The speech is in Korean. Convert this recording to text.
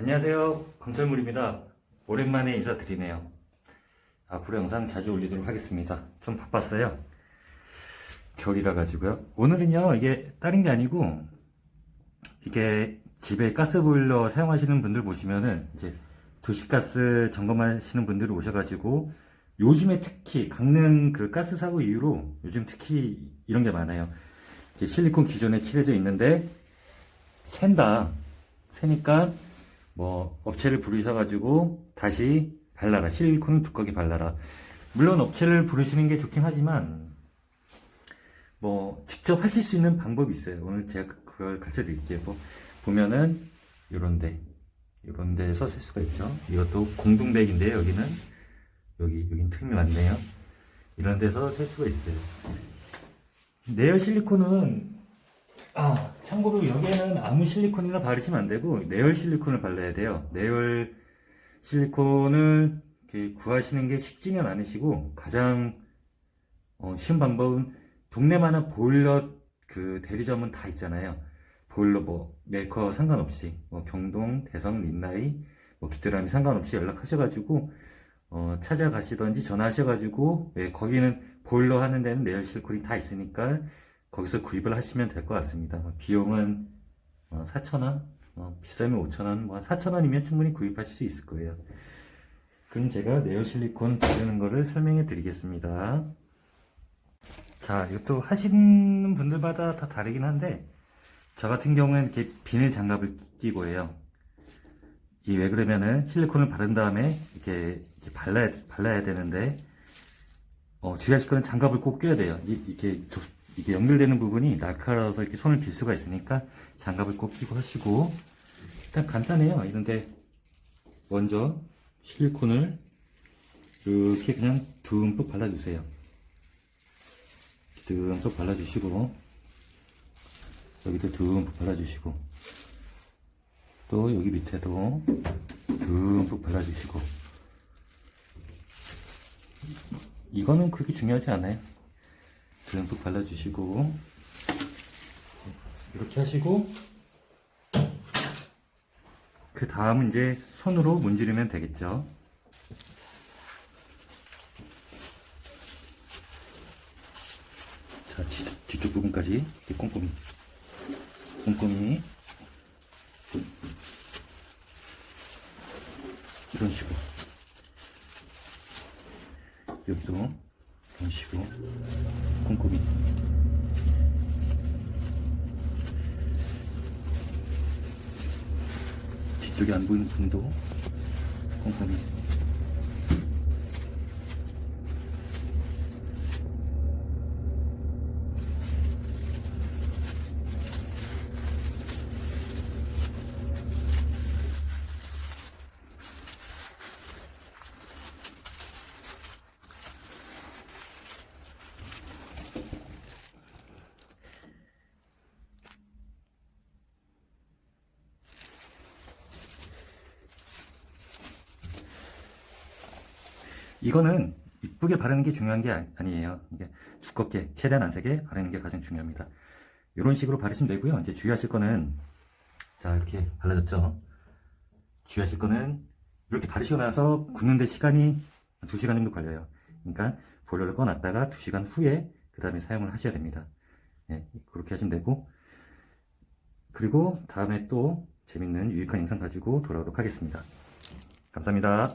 안녕하세요. 강철물입니다. 오랜만에 인사드리네요. 앞으로 영상 자주 올리도록 하겠습니다. 좀 바빴어요. 겨울이라 가지고요. 오늘은요, 이게 다른 게 아니고, 이게 집에 가스보일러 사용하시는 분들 보시면은, 이제 도시가스 점검하시는 분들이 오셔가지고, 요즘에 특히 강릉 그 가스 사고 이후로 요즘 특히 이런 게 많아요. 실리콘 기존에 칠해져 있는데, 샌다. 새니까 뭐 업체를 부르셔가지고 다시 발라라. 실리콘을 두껍게 발라라. 물론 업체를 부르시는 게 좋긴 하지만 뭐 직접 하실 수 있는 방법이 있어요. 오늘 제가 그걸 가르쳐 드릴게요. 뭐 보면은 요런데 요런 데서 쓸 수가 있죠. 이것도 공동백인데요. 여기는. 여기 여긴 틈이 많네요. 이런 데서 쓸 수가 있어요. 내열 실리콘은 아, 참고로 여기에는 아무 실리콘이나 바르시면 안 되고 내열 실리콘을 발라야 돼요. 내열 실리콘을 구하시는 게 쉽지는 않으시고 가장 어, 쉬운 방법은 동네마다 보일러 그 대리점은 다 있잖아요. 보일러 뭐 메이커 상관없이 뭐 경동, 대성, 린나이, 뭐 기트람이 상관없이 연락하셔가지고 어, 찾아가시던지 전화하셔가지고 예, 거기는 보일러 하는 데는 내열 실리콘이 다 있으니까 거기서 구입을 하시면 될 것 같습니다. 뭐 비용은 4,000원, 비싸면 5,000원, 뭐 4,000원이면 충분히 구입하실 수 있을 거예요. 그럼 제가 네오 실리콘 바르는 거를 설명해 드리겠습니다. 자, 이것도 하시는 분들마다 다 다르긴 한데, 저 같은 경우에는 이렇게 비닐 장갑을 끼고 해요. 이 왜 그러면은 실리콘을 바른 다음에 이렇게, 이렇게 발라야, 발라야 되는데, 어, 주의하실 거는 장갑을 꼭 껴야 돼요. 이, 이렇게 좁- 이게 연결되는 부분이 날카로워서 이렇게 손을 빌 수가 있으니까 장갑을 꼭 끼고 하시고 일단 간단해요. 이런데 먼저 실리콘을 이렇게 그냥 듬뿍 발라주세요. 듬뿍 발라주시고 여기도 듬뿍 발라주시고 또 여기 밑에도 듬뿍 발라주시고 이거는 그렇게 중요하지 않아요. 듬뿍 발라주시고. 이렇게 하시고. 그 다음은 이제 손으로 문지르면 되겠죠. 자 뒤, 뒤쪽 부분까지. 꼼꼼히. 꼼꼼히. 이런 식으로. 여기도 이런 식으로 꼼꼼히 뒤쪽에 안 보이는 분도 꼼꼼히 이거는 이쁘게 바르는 게 중요한 게 아- 아니에요. 이게 두껍게 최대한 안 세게 바르는 게 가장 중요합니다. 이런 식으로 바르시면 되고요. 이제 주의하실 거는 자 이렇게 발라졌죠. 주의하실 거는 이렇게 바르시고 나서 굳는데 시간이 2시간 정도 걸려요. 그러니까 보일러를 꺼놨다가 2시간 후에 그 다음에 사용을 하셔야 됩니다. 예, 그렇게 하시면 되고 그리고 다음에 또 재밌는 유익한 영상 가지고 돌아오도록 하겠습니다. 감사합니다.